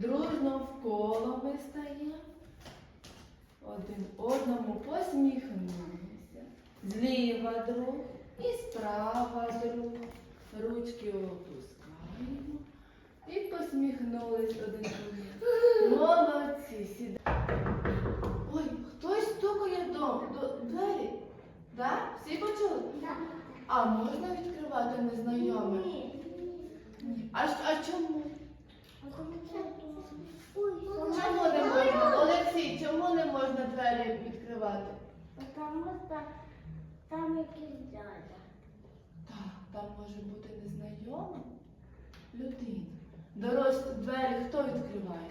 Дружно в коло ми стаємо. Один одному посміхнулися. Зліва друг і справа друг. Ручки опускаємо і посміхнулись один одному. Молодці, сідай. Ой, хтось стукає в дом, до двері. Да? Всі почули? А можна відкривати незнайомих? Ні. А, а чому? Чому не можна? Олексій, чому не можна двері відкривати? Потому что там якийсь дядя. Так, там може бути незнайома людина. Дорослі двері хто відкриває?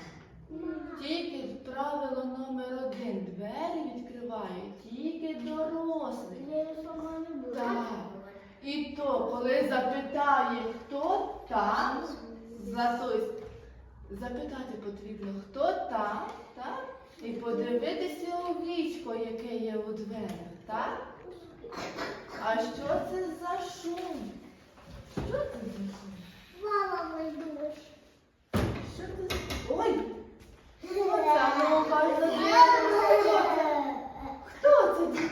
Тільки правило номер один. Двері відкриває тільки. Так. І то, коли запитає, хто там, Златусь, запитати потрібно, хто там, так? І подивитися у вічко, яке є у дверях, так? А що це за шум? Що це за шум? Мама вийдуть. Що це? за- Ой! Хто це? Ну, уважно дивимося, хто це? Хто це?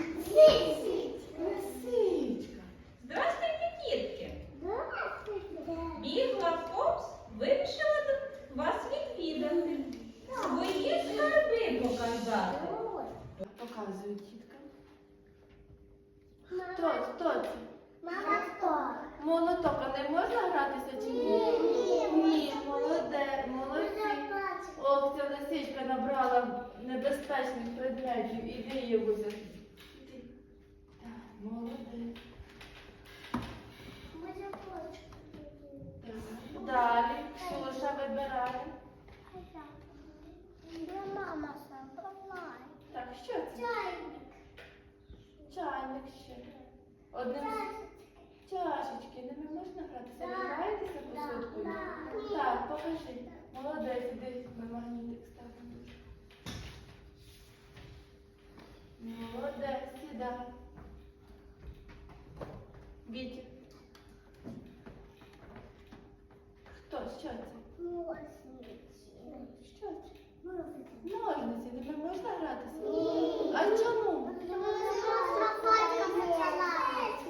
Лисичка. Здравствуйте, дітки! Здравствуйте. Бігла повз, вирішила до вас відвідати. Свої скарби показати. Показує тітка. Хто, хто це? Мама хто? Молоток, а не можна гратися чи ні? Ні. Ні, молоде, молодці. Ох, ця лисичка набрала небезпечних предметів. і виявилася. Так, молодець. Так. Далі. Ксюша вибирає. Мама собрала. Так, що це? Чайник. Чайник ще. Одним з чашечки. Ними можна гратися? Вибираєтеся посудкою? Так, покажи. Молодець, іди на магнітик ставимо. Молодець, сідай. Вітя. Хто? Що це? Що це? Ножниці. Ними можна гратися? А чому?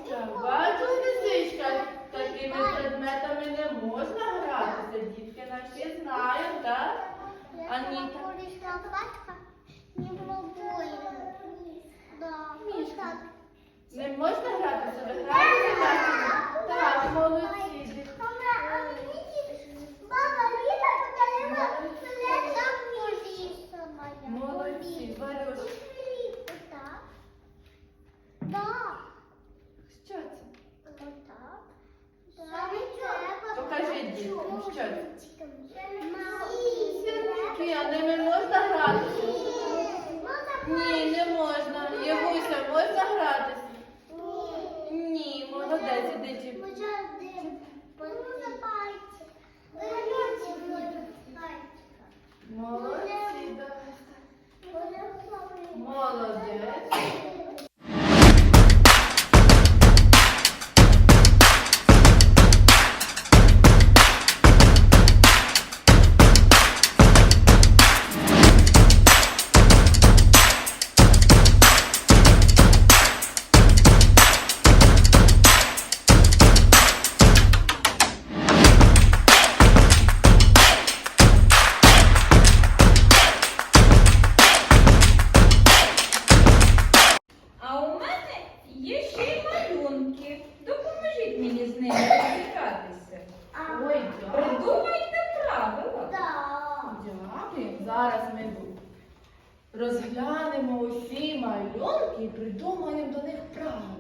Так, бачу, лисичка, такими предметами не можна гратися. Дітки наші знають, так? Аніта. Не было больно. Да. Мишка. Не можна гратися? Ви граєтеся? так? Так, молодці. дітки. Баба, Ліда подарила це там місце моя. Молодці, Варюш. Отак. Да. Що це? Отак. Да. Покажіть діткам, що це? Мама. Сірники, а ними можна гратися? Ні, не можна. Євуся, можна гратися? Ні, молодець, іди з ними розібратися. Ой. Придумайте правила. Дякую. Зараз ми розглянемо усі малюнки і придумаємо до них правила,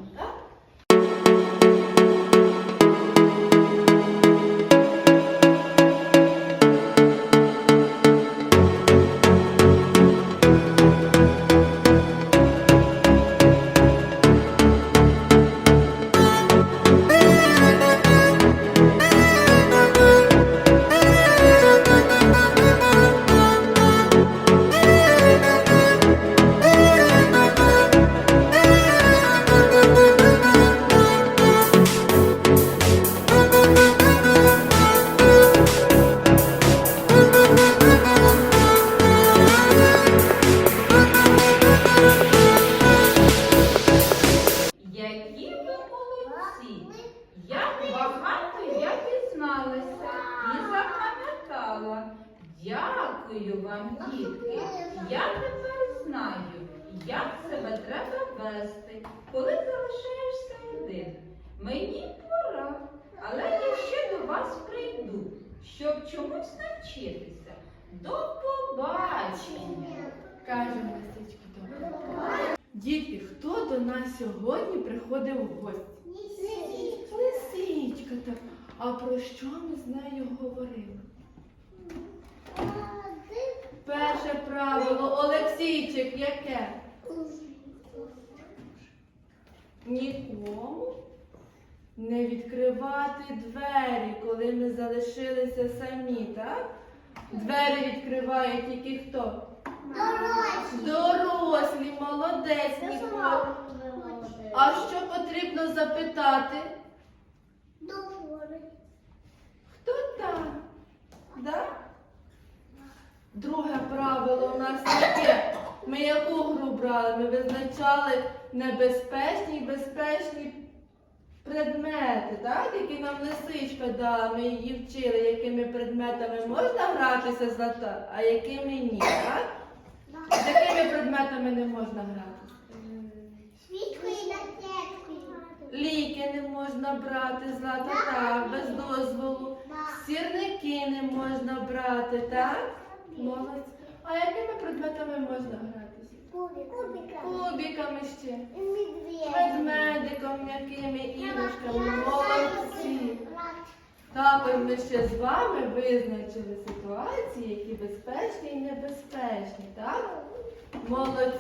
Я тепер знаю, як себе треба вести, коли залишаєшся один. Мені пора, але я ще до вас прийду, щоб чомусь навчитися. До побачення. Кажемо лисички добре. Дітки, хто до нас сьогодні приходив в гості? Лисичка так. А про що ми з нею говорили? Перше правило, Олексійчик, яке? Нікому не відкривати двері, коли ми залишилися самі, так? Двері відкриває тільки хто? Дорослі, молодець, Ніколь. А що потрібно запитати? Хто там? Да? Друге правило у нас таке. Ми яку гру брали? Ми визначали небезпечні і безпечні предмети, так? які нам лисичка дала. Ми її вчили, якими предметами можна гратися злата, а якими ні. Так? З якими предметами не можна грати? Ліки не можна брати злата, так, без дозволу. Сірники не можна брати, так? Молодці. А якими предметами можна гратися? Кубиками ще. Ведмедиком, м'якими іграшками. Молодці. Також ми ще з вами визначили ситуації, які безпечні і небезпечні, так? Молодці.